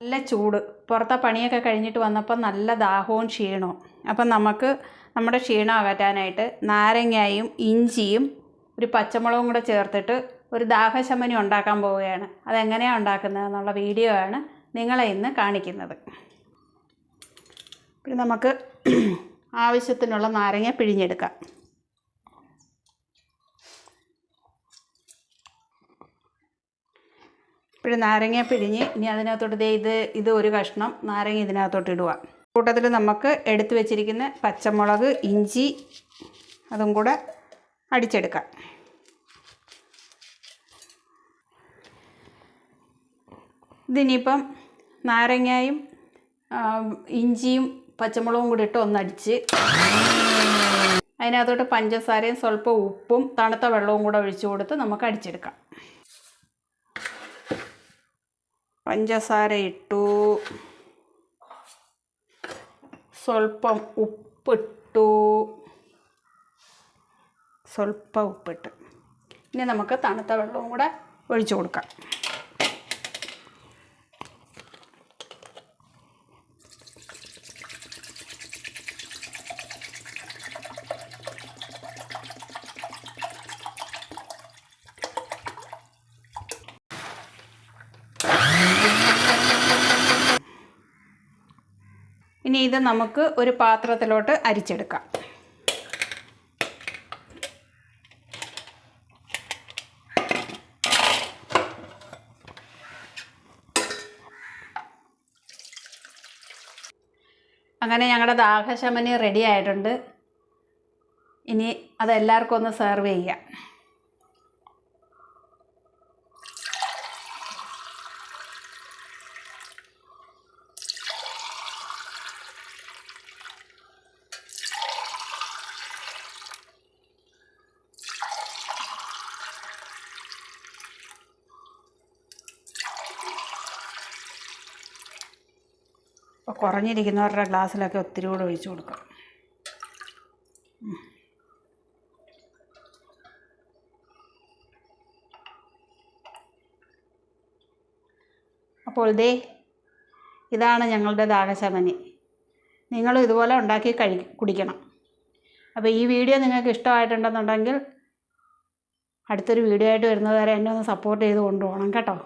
നല്ല ചൂട്. പുറത്തെ പണിയൊക്കെ കഴിഞ്ഞിട്ട് വന്നപ്പോൾ നല്ല ദാഹവും ക്ഷീണവും. അപ്പം നമുക്ക് നമ്മുടെ ക്ഷീണം അകറ്റാനായിട്ട് നാരങ്ങയും ഇഞ്ചിയും ഒരു പച്ചമുളകും കൂടെ ചേർത്തിട്ട് ഒരു ദാഹശമനി ഉണ്ടാക്കാൻ പോവുകയാണ്. അതെങ്ങനെയാണ് ഉണ്ടാക്കുന്നത് എന്നുള്ള വീഡിയോ ആണ് നിങ്ങളെ ഇന്ന് കാണിക്കുന്നത്. പിന്നെ നമുക്ക് ആവശ്യത്തിനുള്ള നാരങ്ങ പിഴിഞ്ഞെടുക്കാം. ഇപ്പോൾ നാരങ്ങ പിഴിഞ്ഞ് ഇനി അതിനകത്തോട്ട് ദേ ഇത് ഇത് ഒരു കഷ്ണം നാരങ്ങ ഇതിനകത്തോട്ട് ഇടുക. കൂട്ടത്തിൽ നമുക്ക് എടുത്തു വെച്ചിരിക്കുന്ന പച്ചമുളക് ഇഞ്ചി അതും കൂടെ അടിച്ചെടുക്കാം. ഇതിനിപ്പം നാരങ്ങയും ഇഞ്ചിയും പച്ചമുളകും കൂടി ഇട്ട് ഒന്നടിച്ച് അതിനകത്തോട്ട് പഞ്ചസാരയും സ്വല്പം ഉപ്പും തണുത്ത വെള്ളവും കൂടെ ഒഴിച്ചു കൊടുത്ത് നമുക്ക് അടിച്ചെടുക്കാം. പഞ്ചസാര ഇട്ടു. സ്വല്പം ഉപ്പിട്ടു. സ്വല്പം ഉപ്പിട്ട്. ഇനി നമുക്ക് തണുത്ത വെള്ളവും കൂടെ ഒഴിച്ചു കൊടുക്കാം. ഇനി ഇത് നമുക്ക് ഒരു പാത്രത്തിലോട്ട് അരിച്ചെടുക്കാം. അങ്ങനെ ഞങ്ങളുടെ ദാഹശമനി റെഡി ആയിട്ടുണ്ട്. ഇനി അതെല്ലാവർക്കും ഒന്ന് സെർവ് ചെയ്യാം. അപ്പോൾ കുറഞ്ഞിരിക്കുന്നവരുടെ ഗ്ലാസ്സിലൊക്കെ ഒത്തിരി കൂടെ ഒഴിച്ചു കൊടുക്കാം അപ്പോൾ ദേ ഇതാണ് ഞങ്ങളുടെ ദാഹശമനി. നിങ്ങൾ ഇതുപോലെ ഉണ്ടാക്കി കഴി കുടിക്കണം. അപ്പോൾ ഈ വീഡിയോ നിങ്ങൾക്ക് ഇഷ്ടമായിട്ടുണ്ടെന്നുണ്ടെങ്കിൽ അടുത്തൊരു വീഡിയോ ആയിട്ട് വരുന്നത് വരെ എന്നെ ഒന്ന് സപ്പോർട്ട് ചെയ്ത് കൊണ്ടുപോകണം കേട്ടോ.